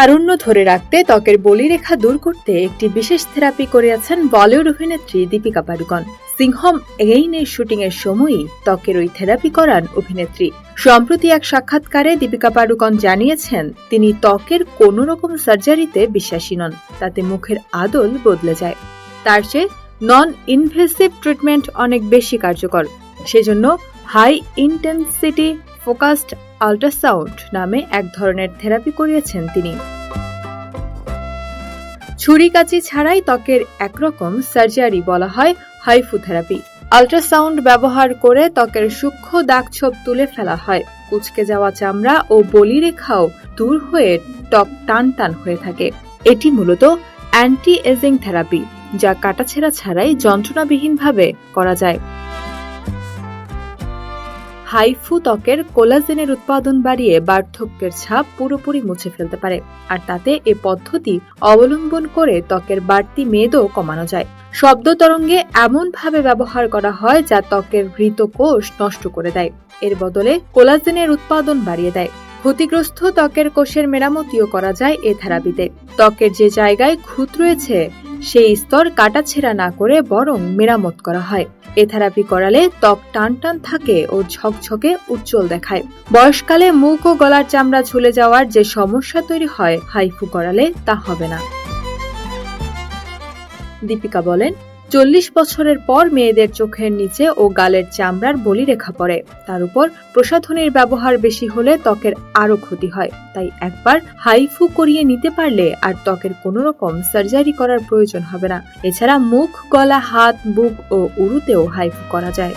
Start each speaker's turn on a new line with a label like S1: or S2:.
S1: তারুণ্য ধরে রাখতে ত্বকের বলিরেখা দূর করতে একটি বিশেষ থেরাপি করিয়াছেন বলিউড অভিনেত্রী দীপিকা পাডুকন। সিংহম এগেইনের শুটিং এর সময়ই ত্বকের ওই থেরাপি করান অভিনেত্রী। সম্প্রতি এক সাক্ষাৎকারে দীপিকা পাডুকন জানিয়েছেন, তিনি ত্বকের কোনো রকম সার্জারিতে বিশ্বাসী নন, তাতে মুখের আদল বদলে যায়। তার চেয়ে নন ইনভেসিভ ট্রিটমেন্ট অনেক বেশি কার্যকর, সেজন্য হাই ইন্টেন্সিটি ফোকাসড আল্ট্রাসাউন্ড নামে এক ধরনের থেরাপি করিয়েছেন তিনি। ছুরি কাচি ছাড়াই ত্বকের একরকম সার্জারি বলা হয় হাইফু থেরাপি আল্ট্রাসাউন্ড ব্যবহার করে ত্বকের সূক্ষ্ম দাগছোপ তুলে ফেলা হয়। কুচকে যাওয়া চামড়া ও বলিরেখাও দূর হয়ে ত্বক টান টান হয়ে থাকে। এটি মূলত অ্যান্টি এজিং থেরাপি যা কাটাছেঁড়া ছাড়াই যন্ত্রণাবিহীনভাবে করা যায়। হাইফু ত্বকের কোলাজেনের উৎপাদন বাড়িয়ে বার্ধক্যের ছাপ পুরোপুরি মুছে ফেলতে পারে। আর তাতে এ পদ্ধতি অবলম্বন করে ত্বকের বাড়তি মেদও কমানো যায়। শব্দ তরঙ্গে এমনভাবে ব্যবহার করা হয় যা ত্বকের হৃত কোষ নষ্ট করে দেয়। এর বদলে কোলাজেনের উৎপাদন বাড়িয়ে দেয়। ক্ষতিগ্রস্ত ত্বকের কোষের মেরামতিও করা যায় এ থেরাপিতে। ত্বকের যে জায়গায় খুঁত রয়েছে সেই স্তর কাটাছেড়া না করে বরং মেরামত করা হয়। এ থেরাপি করালে ত্বক টান টান থাকে ও ঝকঝকে উজ্জ্বল দেখায়। বয়সকালে মুখ ও গলার চামড়া ঝুলে যাওয়ার যে সমস্যা তৈরি হয়, হাইফু করালে তা হবে না। দীপিকা বলেন চল্লিশ বছরের পর মেয়েদের চোখের নিচে ও গালের চামড়ার বলি রেখা পড়ে। তার উপর প্রসাধনীর ব্যবহার বেশি হলে ত্বকের আরও ক্ষতি হয়। তাই একবার হাইফু করিয়ে নিতে পারলে আর ত্বকের কোনো রকম সার্জারি করার প্রয়োজন হবে না। এছাড়া মুখ, গলা, হাত, বুক ও উরুতেও হাইফু করা যায়।